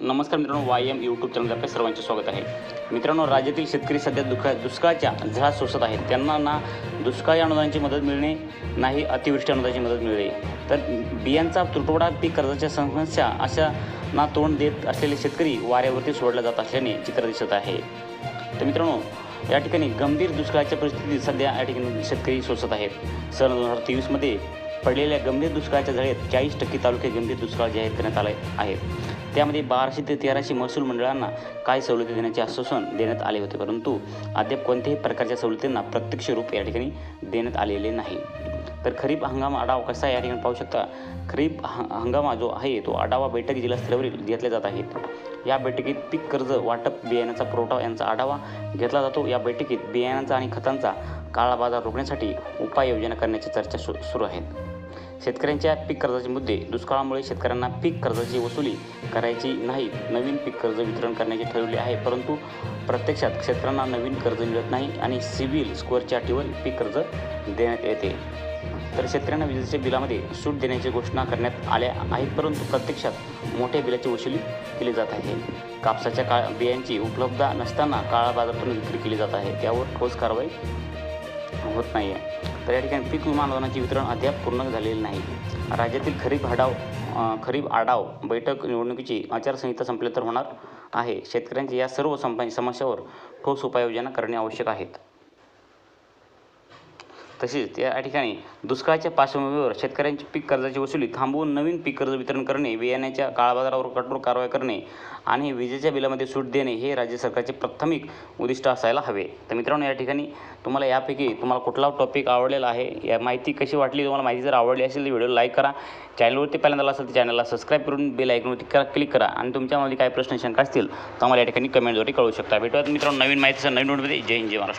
नमस्कार मित्रांनो Y M YouTube channel आपल्या सर्वांचे स्वागत आहे. मित्रांनो राज्यातील शेतकरी सध्या दुखा दुष्काळाच्या झळा सोसत आहेत. त्यांना ना दुष्काळी अनुदानाची मदत मिळणे नाही अतिवृष्टी अनुदानाची मदत मिळणे. तर बियांचा तुटवडा पीक कर्जाच्या समस्या अशा ना तोंड देत असलेले शेतकरी वाऱ्यावरती सोडला जात असल्याने चित्र दिसत आहे. तर मित्रांनो या ठिकाणी गंभीर दुष्काळाच्या परिस्थितीत सध्या या ठिकाणी शेतकरी सोसत आहेत. सन दोन हजार तेवीसमध्ये पडलेल्या गंभीर दुष्काळाच्या झळेत चाळीस टक्के तालुके गंभीर दुष्काळ जाहीर करण्यात आले आहेत. त्यामध्ये बाराशे ते तेराशे महसूल मंडळांना काय सवलती देण्याचे आश्वासन देण्यात आले होते परंतु अद्याप कोणत्याही प्रकारच्या सवलतींना प्रत्यक्ष रूप या ठिकाणी देण्यात आलेले नाही. तर खरीप हंगाम आढावा कसा या ठिकाणी पाहू शकता? खरीप ह- हंगामा जो आहे तो आढावा बैठक जिल्हा स्तरावरील घेतले जात आहेत. या बैठकीत पीक कर्ज वाटप बियाण्याचा पुरवठा यांचा आढावा घेतला जातो. या बैठकीत बियाण्यांचा आणि खतांचा काळा बाजार रोखण्यासाठी उपाययोजना करण्याची चर्चा सु सुरू आहेत शेतकऱ्यांच्या पीक कर्जाचे मुद्दे. दुष्काळामुळे शेतकऱ्यांना पीक कर्जाची वसुली करायची नाही नवीन पीक कर्ज वितरण करण्याचे ठरवले आहे परंतु प्रत्यक्षात शेतकऱ्यांना नवीन कर्ज मिळत नाही आणि सिबिल स्कोअरच्या अटीवर पीक कर्ज देण्यात येते. तर शेतकऱ्यांना विजेच्या बिलामध्ये सूट देण्याची घोषणा करण्यात आल्या आहेत परंतु प्रत्यक्षात मोठ्या बिलाची वसुली केली जात आहे. कापसाच्या काळ बियांची उपलब्धता नसताना काळा बाजारातून विक्री केली जात आहे. त्यावर ठोस कारवाई होत नाही आहे. तर या ठिकाणी पीक विमा अनुदानाचे वितरण अद्याप पूर्ण झालेले नाही. राज्यातील खरीप हडाव खरीप आढाव बैठक निवडणुकीची आचारसंहिता संपल्यानंतर होणार आहे. शेतकऱ्यांची या सर्व संप समस्यावर ठोस उपाययोजना करणे आवश्यक आहेत. तसेच या ठिकाणी दुष्काळाच्या पार्श्वभूमीवर शेतकऱ्यांची पीक कर्जाची वसुली थांबवून नवीन पीक कर्ज वितरण करणे बियाण्याच्या काळाबाजारावर कठोर कारवाई करणे आणि विजेच्या बिलामध्ये सूट देणे हे राज्य सरकारचे प्राथमिक उद्दिष्ट असायला हवे. तर मित्रांनो या ठिकाणी तुम्हाला यापैकी तुम्हाला कुठला टॉपिक आवडलेला आहे या माहिती कशी वाटली तुम्हाला माहिती जर आवडली असेल तर व्हिडिओ लाईक करा. चॅनलवरती पहिल्यांदा आला असेल तर चॅनलला सबस्क्राईब करून बेल आयकॉनवरती करा क्लिक करा आणि तुमच्यामध्ये काय प्रश्न शंका असतील तर आम्हाला या ठिकाणी कमेंटद्वारे कळू शकता. भेटूयात मित्रांनो नवीन माहितीचं नवीन नोटमध्ये जय हिंद जय महाराष्ट्र.